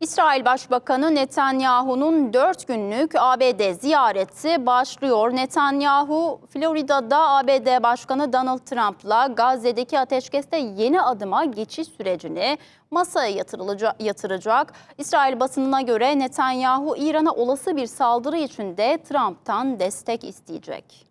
İsrail Başbakanı Netanyahu'nun 4 günlük ABD ziyareti başlıyor. Netanyahu, Florida'da ABD Başkanı Donald Trump'la Gazze'deki ateşkeste yeni adıma geçiş sürecini masaya yatıracak. İsrail basınına göre Netanyahu, İran'a olası bir saldırı için de Trump'tan destek isteyecek.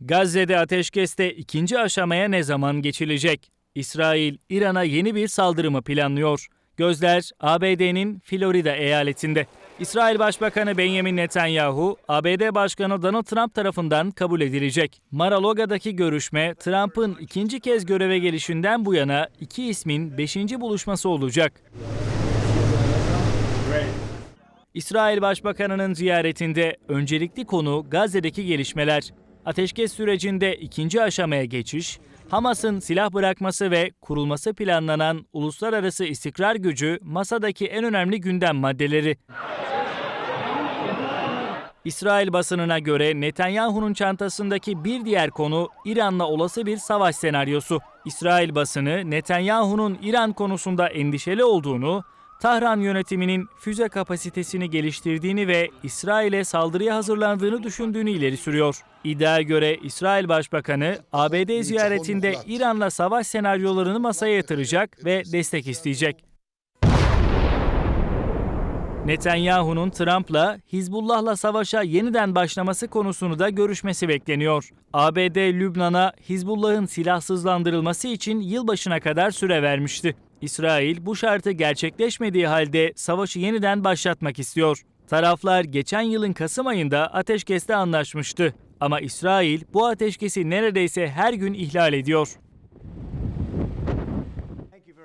Gazze'de ateşkeste ikinci aşamaya ne zaman geçilecek? İsrail, İran'a yeni bir saldırı mı planlıyor? Gözler ABD'nin Florida eyaletinde. İsrail Başbakanı Benjamin Netanyahu, ABD Başkanı Donald Trump tarafından kabul edilecek. Mar-a-Lago'daki görüşme, Trump'ın ikinci kez göreve gelişinden bu yana iki ismin beşinci buluşması olacak. İsrail Başbakanı'nın ziyaretinde öncelikli konu Gazze'deki gelişmeler. Ateşkes sürecinde ikinci aşamaya geçiş, Hamas'ın silah bırakması ve kurulması planlanan uluslararası istikrar gücü masadaki en önemli gündem maddeleri. İsrail basınına göre Netanyahu'nun çantasındaki bir diğer konu İran'la olası bir savaş senaryosu. İsrail basını Netanyahu'nun İran konusunda endişeli olduğunu, Tahran yönetiminin füze kapasitesini geliştirdiğini ve İsrail'e saldırıya hazırlandığını düşündüğünü ileri sürüyor. İddiaya göre İsrail Başbakanı ABD ziyaretinde İran'la savaş senaryolarını masaya yatıracak ve destek isteyecek. Netanyahu'nun Trump'la Hizbullah'la savaşa yeniden başlaması konusunu da görüşmesi bekleniyor. ABD Lübnan'a Hizbullah'ın silahsızlandırılması için yılbaşına kadar süre vermişti. İsrail bu şartı gerçekleşmediği halde savaşı yeniden başlatmak istiyor. Taraflar geçen yılın Kasım ayında ateşkeste anlaşmıştı. Ama İsrail bu ateşkesi neredeyse her gün ihlal ediyor.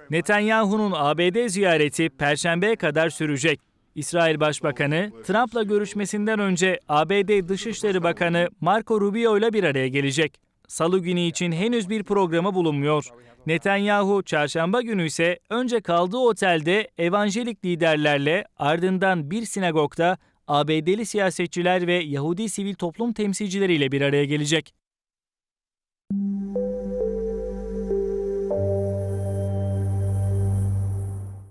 Netanyahu'nun ABD ziyareti Perşembe'ye kadar sürecek. İsrail Başbakanı, Trump'la görüşmesinden önce ABD Dışişleri Bakanı Marco Rubio ile bir araya gelecek. Salı günü için henüz bir programı bulunmuyor. Netanyahu çarşamba günü ise önce kaldığı otelde evanjelik liderlerle ardından bir sinagogda ABD'li siyasetçiler ve Yahudi sivil toplum temsilcileriyle bir araya gelecek.